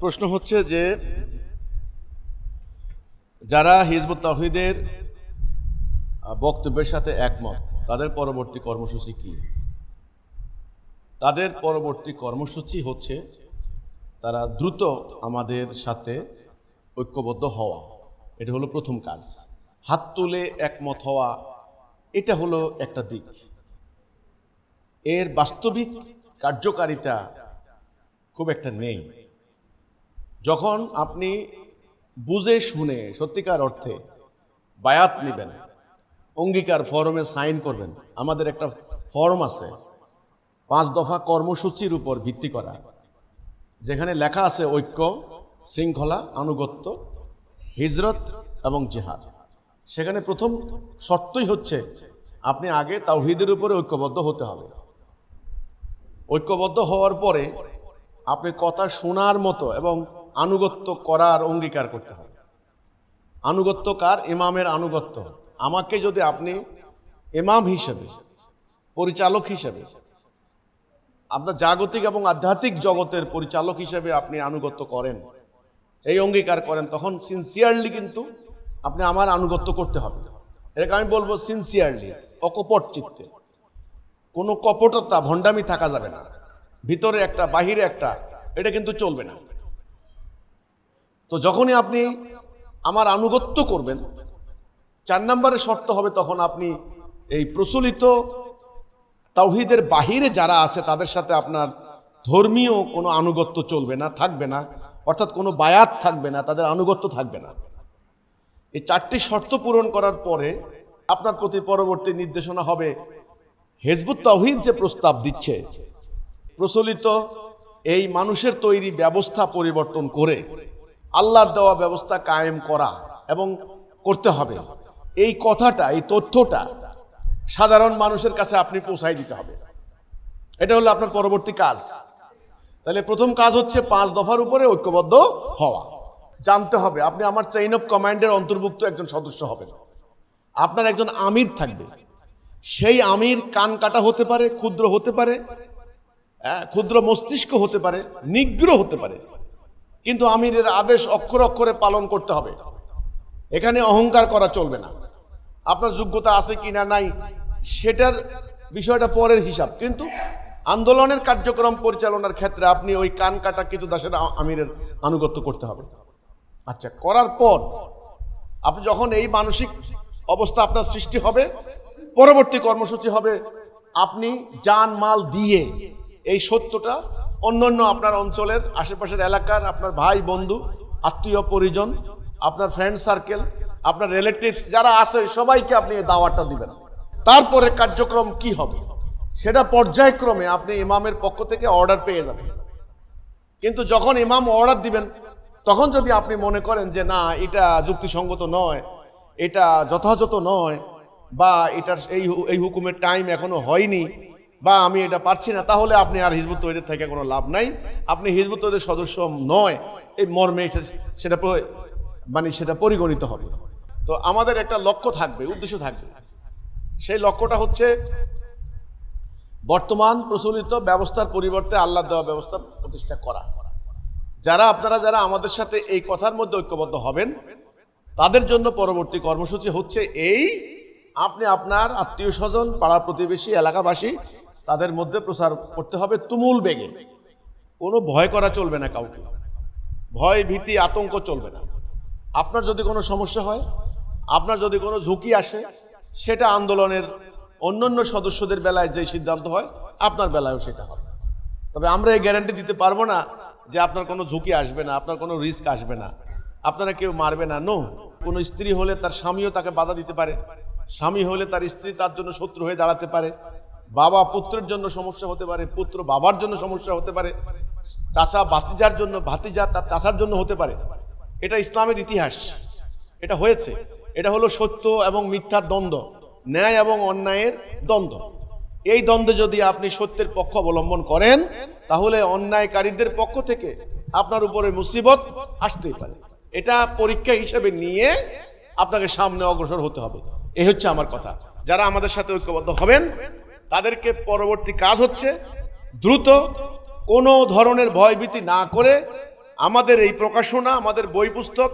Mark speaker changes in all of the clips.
Speaker 1: প্রশ্ন হচ্ছে যে যারা হিজবুত তহিদের বক্তব্যের সাথে একমত, তাদের পরবর্তী কর্মসূচি কি? তাদের পরবর্তী কর্মসূচি হচ্ছে তারা দ্রুত আমাদের সাথে ঐক্যবদ্ধ হওয়া। এটা হলো প্রথম কাজ। হাত তুলে একমত হওয়া, এটা হলো একটা দিক। এর বাস্তবিক কার্যকারিতা খুব একটা নেই। যখন আপনি বুঝে শুনে, সত্যিকার অর্থে বায়াত নেবেন, অঙ্গীকার ফরমে সাইন করবেন, আমাদের একটা ফর্ম আছে, পাঁচ দফা কর্মসূচির উপর ভিত্তি করা, যেখানে লেখা আছে ঐক্য, শৃঙ্খলা, আনুগত্য, হিজরত এবং জেহাদ। সেখানে প্রথম শর্তই হচ্ছে, আপনি আগে তাওহিদের উপরে ঐক্যবদ্ধ হতে হবে। ঐক্যবদ্ধ হওয়ার পরে আপনি কথা শোনার মতো এবং আনুগত্য করার অঙ্গীকার করতে হবে। আনুগত্য কার? ইমামের আনুগত্য। আমাকে যদি আপনি ইমাম হিসেবে, পরিচালক হিসেবে, আপনার জাগতিক এবং আধ্যাত্মিক জগতের পরিচালক হিসেবে আপনি আনুগত্য করেন, এই অঙ্গীকার করেন, তখন সিনসিয়ারলি কিন্তু আপনি আমার আনুগত্য করতে হবে। এটাকে আমি বলব সিনসিয়ারলি অকপট চিত্তে। কোনো কপটতা, ভণ্ডামি থাকা যাবে না। ভিতরে একটা, বাহিরে একটা, এটা কিন্তু চলবে না। তো যখনই আপনি আমার আনুগত্য করবেন, চার নম্বরের শর্ত হবে তখন আপনি এই প্রচলিত তাওহিদের বাহিরে যারা আছে তাদের সাথে আপনার ধর্মীয় কোনো আনুগত্য চলবে না, থাকবে না, অর্থাৎ কোনো বায়াত থাকবে না, তাদের আনুগত্য থাকবে না। এই চারটি শর্ত পূরণ করার পরে আপনার প্রতি পরবর্তী নির্দেশনা হবে, হেজবুত তাওহিদ যে প্রস্তাব দিচ্ছে, প্রচলিত এই মানুষের তৈরি ব্যবস্থা পরিবর্তন করে আল্লাহর দেওয়া ব্যবস্থা কায়েম করা এবং করতে হবে। এই কথাটা এই তথ্যটা সাধারণ মানুষের কাছে আপনি পৌঁছাই দিতে হবে। এটা হলো আপনার পরবর্তী কাজ। তাহলে প্রথম কাজ হচ্ছে পাঁচ দফার উপরে ঐক্যবদ্ধ হওয়া। জানতে হবে আপনি আমার চেইন অফ কমান্ডের অন্তর্ভুক্ত একজন সদস্য হবেন। আপনার একজন আমির থাকবে। সেই আমির কান কাটা হতে পারে ক্ষুদ্র হতে পারে হ্যাঁ, ক্ষুদ্র মস্তিষ্ক হতে পারে নিগ্র হতে পারে। কিন্তু আমিরের আদেশ অক্ষর অক্ষরে পালন করতে হবে। এখানে অহংকার করা চলবে না। আপনার যোগ্যতা আছে কি না নাই, সেটার বিষয়টা পরের হিসাব। কিন্তু আন্দোলনের কার্যক্রম পরিচালনার ক্ষেত্রে আপনি ওই কান কাটা কিছু দাসের আমিরের আনুগত্য করতে হবে। আচ্ছা করার পর আপনি যখন এই মানসিক অবস্থা আপনার সৃষ্টি হবে, পরবর্তী কর্মসূচি হবে, আপনি জান মাল দিয়ে এই সত্যটা অন্যান্য আপনার অঞ্চলের আশেপাশের এলাকার আপনার ভাই, বন্ধু, আত্মীয়, পরিজন, আপনার ফ্রেন্ড সার্কেল আপনার রিলেটিভস যারা আছে, সবাইকে আপনি এই দাওয়াতটা দিবেন। তারপরে কার্যক্রম কি হবে? সেটা পর্যায়ক্রমে আপনি ইমামের পক্ষ থেকে অর্ডার পেয়ে যাবেন। কিন্তু যখন ইমাম অর্ডার দিবেন, তখন যদি আপনি মনে করেন যে, না, এটা যুক্তিসঙ্গত নয়, এটা যথাযথ নয়, বা এটার এই এই হুকুমের টাইম এখনও হয়নি বা আমি এটা পারছি না, তাহলে আপনি আর হিজবুত তৈরির থেকে কোনো লাভ নাই। আপনি হিজবুত তৈরির সদস্য নয়, এই মর্মে সেটা মানে সেটা পরিগণিত হবে। তো আমাদের একটা লক্ষ্য থাকবে, উদ্দেশ্য থাকবে। সেই লক্ষ্যটা হচ্ছে বর্তমান প্রচলিত ব্যবস্থার পরিবর্তে আল্লাহ দেওয়া ব্যবস্থা প্রতিষ্ঠা করা। যারা, আপনারা যারা আমাদের সাথে এই কথার মধ্যে ঐক্যবদ্ধ হবেন, তাদের জন্য পরবর্তী কর্মসূচি হচ্ছে এই, আপনি আপনার আত্মীয় স্বজন, পাড়া প্রতিবেশী, এলাকাবাসী তাদের মধ্যে প্রসার করতে হবে তুমুল বেগে। কোনো ভয় করা চলবে না কাউকে। ভয়, ভীতি, আতঙ্ক চলবে না। আপনার যদি কোনো সমস্যা হয়, আপনার যদি কোনো ঝুঁকি আসে, সেটা আন্দোলনের অন্যান্য সদস্যদের বেলায় যে সিদ্ধান্ত হয়, আপনার বেলায়ও সেটা হবে। তবে আমরা এই গ্যারান্টি দিতে পারব না যে আপনার কোনো ঝুঁকি আসবে না, আপনার কোনো রিস্ক আসবে না। আপনারা কেউ মারবে না, নো। কোনো স্ত্রী হলে তার স্বামীও তাকে বাধা দিতে পারে। স্বামী হলে তার স্ত্রী তার জন্য শত্রু হয়ে দাঁড়াতে পারে। বাবা পুত্রের জন্য সমস্যা হতে পারে, পুত্র বাবার জন্য সমস্যা হতে পারে, চাচা ভাতিজার জন্য, ভাতিজা তার চাচার জন্য হতে পারে। এটা ইসলামের ইতিহাস। এটা হয়েছে। এটা হলো সত্য এবং মিথ্যার দ্বন্দ্ব, ন্যায় এবং অন্যায়ের দ্বন্দ্ব। এই দ্বন্দ্বে যদি আপনি সত্যের পক্ষ অবলম্বন করেন, তাহলে অন্যায়কারীদের পক্ষ থেকে আপনার উপরে মুসিবত আসতেই পারে। এটা পরীক্ষা হিসেবে নিয়ে আপনাকে সামনে অগ্রসর হতে হবে। এই হচ্ছে আমার কথা। যারা আমাদের সাথে ঐক্যবদ্ধ হবেন তাদেরকে পরবর্তী কাজ হচ্ছে দ্রুত কোনো ধরনের ভয়ভীতি না করে আমাদের এই প্রকাশনা, আমাদের বই পুস্তক,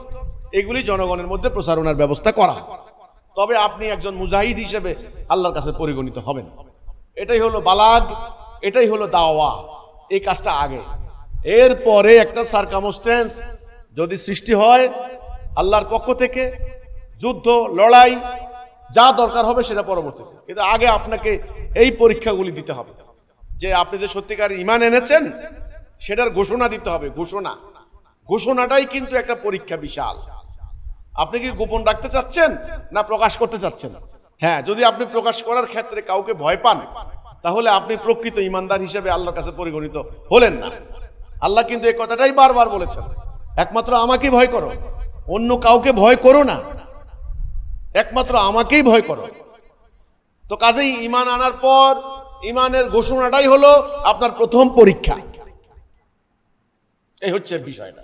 Speaker 1: এগুলি জনগণের মধ্যে প্রচারণার ব্যবস্থা করা। তবে আপনি একজন মুজাহিদ হিসেবে আল্লাহর কাছে পরিগণিত হবেন। এটাই হলো বালাগ, এটাই হলো দাওয়া। এই কাজটা আগে। এরপরে একটা সার্কামস্টেন্স যদি সৃষ্টি হয়, আল্লাহর পক্ষ থেকে যুদ্ধ, লড়াই যা দরকার হবে সেটা পরবর্তীতে কিন্তু আগে আপনাকে এই পরীক্ষাগুলি দিতে হবে। যে আপনি যে সত্যিকার ইমান এনেছেন, সেটার ঘোষণা দিতে হবে, ঘোষণা। ঘোষণাটাই কিন্তু একটা পরীক্ষা বিশাল। আপনি কি গোপন রাখতে চাচ্ছেন না প্রকাশ করতে চাচ্ছেন? হ্যাঁ যদি আপনি প্রকাশ করার ক্ষেত্রে কাউকে ভয় পান, তাহলে আপনি প্রকৃত ইমানদার হিসেবে আল্লাহর কাছে পরিগণিত হলেন না। আল্লাহ কিন্তু এই কথাটাই বারবার বলেছেন, একমাত্র আমাকে ভয় করো, অন্য কাউকে ভয় করো না। একমাত্র আমাকেই ভয় করো। তো কাজেই ইমান আনার পর ইমানের ঘোষণাটাই হলো আপনার প্রথম পরীক্ষা। এই হচ্ছে বিষয়টা।